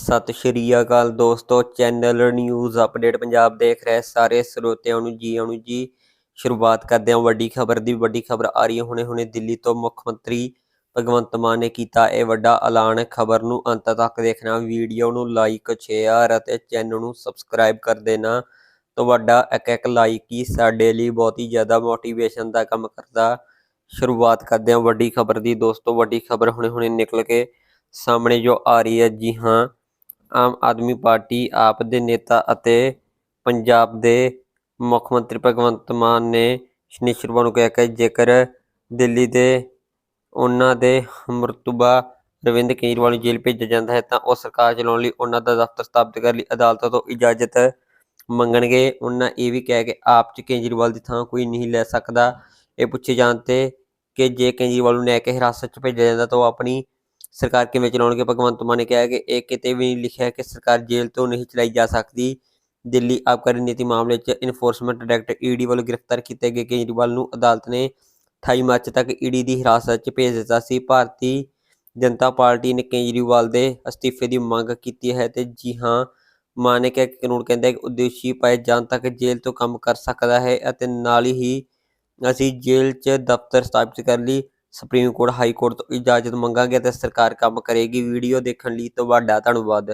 ਸਤਿ ਸ਼੍ਰੀ ਅਕਾਲ ਦੋਸਤੋ, channel news update Punjab ਦੇਖ ਰਹੇ ਸਾਰੇ ਸਰੋਤਿਆਂ ਨੂੰ ਜੀ ਆਇਆਂ ਜੀ। ਸ਼ੁਰੂਆਤ ਕਰਦੇ ਹਾਂ ਵੱਡੀ ਖਬਰ ਦੀ। ਵੱਡੀ ਖਬਰ ਆ ਰਹੀ ਹੈ, ਹੁਣੇ ਹੁਣੇ ਦਿੱਲੀ ਤੋਂ ਮੁੱਖ ਮੰਤਰੀ ਭਗਵੰਤ ਮਾਨ ਨੇ ਕੀਤਾ ਇਹ ਵੱਡਾ ਐਲਾਨ। ਖਬਰ ਨੂੰ ਅੰਤ ਤੱਕ ਦੇਖਣਾ, ਵੀਡੀਓ ਨੂੰ ਲਾਈਕ ਸ਼ੇਅਰ ਅਤੇ ਚੈਨਲ ਨੂੰ ਸਬਸਕ੍ਰਾਈਬ ਕਰ ਦੇਣਾ। ਤੁਹਾਡਾ ਇੱਕ ਇੱਕ ਲਾਈਕ ਹੀ ਸਾਡੇ ਲਈ ਬਹੁਤ ਹੀ ਜ਼ਿਆਦਾ ਮੋਟੀਵੇਸ਼ਨ ਦਾ ਕੰਮ ਕਰਦਾ। ਸ਼ੁਰੂਆਤ ਕਰਦੇ ਹਾਂ ਵੱਡੀ ਖਬਰ ਦੀ। ਦੋਸਤੋ, ਵੱਡੀ ਖਬਰ ਹੁਣੇ ਹੁਣੇ ਨਿਕਲ ਕੇ ਸਾਹਮਣੇ ਜੋ ਆ ਰਹੀ ਹੈ, ਜੀ ਹਾਂ ਆਮ ਆਦਮੀ ਪਾਰਟੀ, ਆਪ ਦੇ ਨੇਤਾ ਅਤੇ ਪੰਜਾਬ ਦੇ ਮੁੱਖ ਮੰਤਰੀ ਭਗਵੰਤ ਮਾਨ ਨੇ ਸ਼੍ਰੀ ਸ਼ਰਮਾ ਨੂੰ ਕਿਹਾ ਕਿ ਜੇਕਰ ਦਿੱਲੀ ਦੇ ਉਹਨਾਂ ਦੇ ਮਰਤਬਾ ਰਵਿੰਦਰ ਕੇਜਰੀਵਾਲ ਨੂੰ ਜੇਲ੍ਹ ਭੇਜਿਆ ਜਾਂਦਾ ਹੈ ਤਾਂ ਉਹ ਸਰਕਾਰ ਚਲਾਉਣ ਲਈ ਉਹਨਾਂ ਦਾ ਦਫ਼ਤਰ ਸਥਾਪਿਤ ਕਰਨ ਲਈ ਅਦਾਲਤਾਂ ਤੋਂ ਇਜਾਜ਼ਤ ਮੰਗਣਗੇ। ਉਹਨਾਂ ਇਹ ਵੀ ਕਿਹਾ ਕਿ ਆਪ ਚ ਕੇਜਰੀਵਾਲ ਦੀ ਥਾਂ ਕੋਈ ਨਹੀਂ ਲੈ ਸਕਦਾ। ਇਹ ਪੁੱਛੇ ਜਾਣ ਤੇ ਕਿ ਜੇ ਕੇਜਰੀਵਾਲ ਨੂੰ ਲੈ ਕੇ ਹਿਰਾਸਤ 'ਚ ਭੇਜਿਆ ਜਾਂਦਾ ਤਾਂ ਉਹ ਆਪਣੀ ਸਰਕਾਰ ਕਿਵੇਂ ਚਲਾਉਣਗੇ? ਭਗਵੰਤ ਮਾਨ ਨੇ ਕਿਹਾ ਕਿ ਇਹ ਕਿਤੇ ਵੀ ਨਹੀਂ ਲਿਖਿਆ ਕਿ ਸਰਕਾਰ ਜੇਲ੍ਹ ਤੋਂ ਨਹੀਂ ਚਲਾਈ ਜਾ ਸਕਦੀ। ਦਿੱਲੀ ਆਬਕਾਰੀ ਨੀਤੀ ਮਾਮਲੇ 'ਚ ਇਨਫੋਰਸਮੈਂਟ ਡਾਇਰੈਕਟਰ ਈਡੀ ਵੱਲੋਂ ਗ੍ਰਿਫਤਾਰ ਕੀਤੇ ਗਏ ਕੇਜਰੀਵਾਲ ਨੂੰ ਅਦਾਲਤ ਨੇ 28 ਮਾਰਚ ਤੱਕ ਈਡੀ ਦੀ ਹਿਰਾਸਤ 'ਚ ਭੇਜ ਦਿੱਤਾ ਸੀ। ਭਾਰਤੀ ਜਨਤਾ ਪਾਰਟੀ ਨੇ ਕੇਜਰੀਵਾਲ ਦੇ ਅਸਤੀਫੇ ਦੀ ਮੰਗ ਕੀਤੀ ਹੈ ਤੇ ਜੀ ਹਾਂ ਮਾਨ ਨੇ ਕਿਹਾ ਕਿ ਕਾਨੂੰਨ ਕਹਿੰਦਾ ਹੈ ਕਿ ਉਦੇਸ਼ੀ ਪਾਏ ਜਾਣ ਤੱਕ ਜੇਲ੍ਹ ਤੋਂ ਕੰਮ ਕਰ ਸਕਦਾ ਹੈ ਅਤੇ ਨਾਲ ਹੀ ਅਸੀਂ ਜੇਲ੍ਹ 'ਚ ਦਫ਼ਤਰ ਸਥਾਪਿਤ ਕਰਨ ਲਈ ਸੁਪਰੀਮ ਕੋਰਟ ਹਾਈ ਕੋਰਟ ਤੋਂ ਇਜਾਜ਼ਤ ਮੰਗਾਂਗੇ ਅਤੇ ਸਰਕਾਰ ਕੰਮ ਕਰੇਗੀ। ਵੀਡੀਓ ਦੇਖਣ ਲਈ ਤੁਹਾਡਾ ਧੰਨਵਾਦ।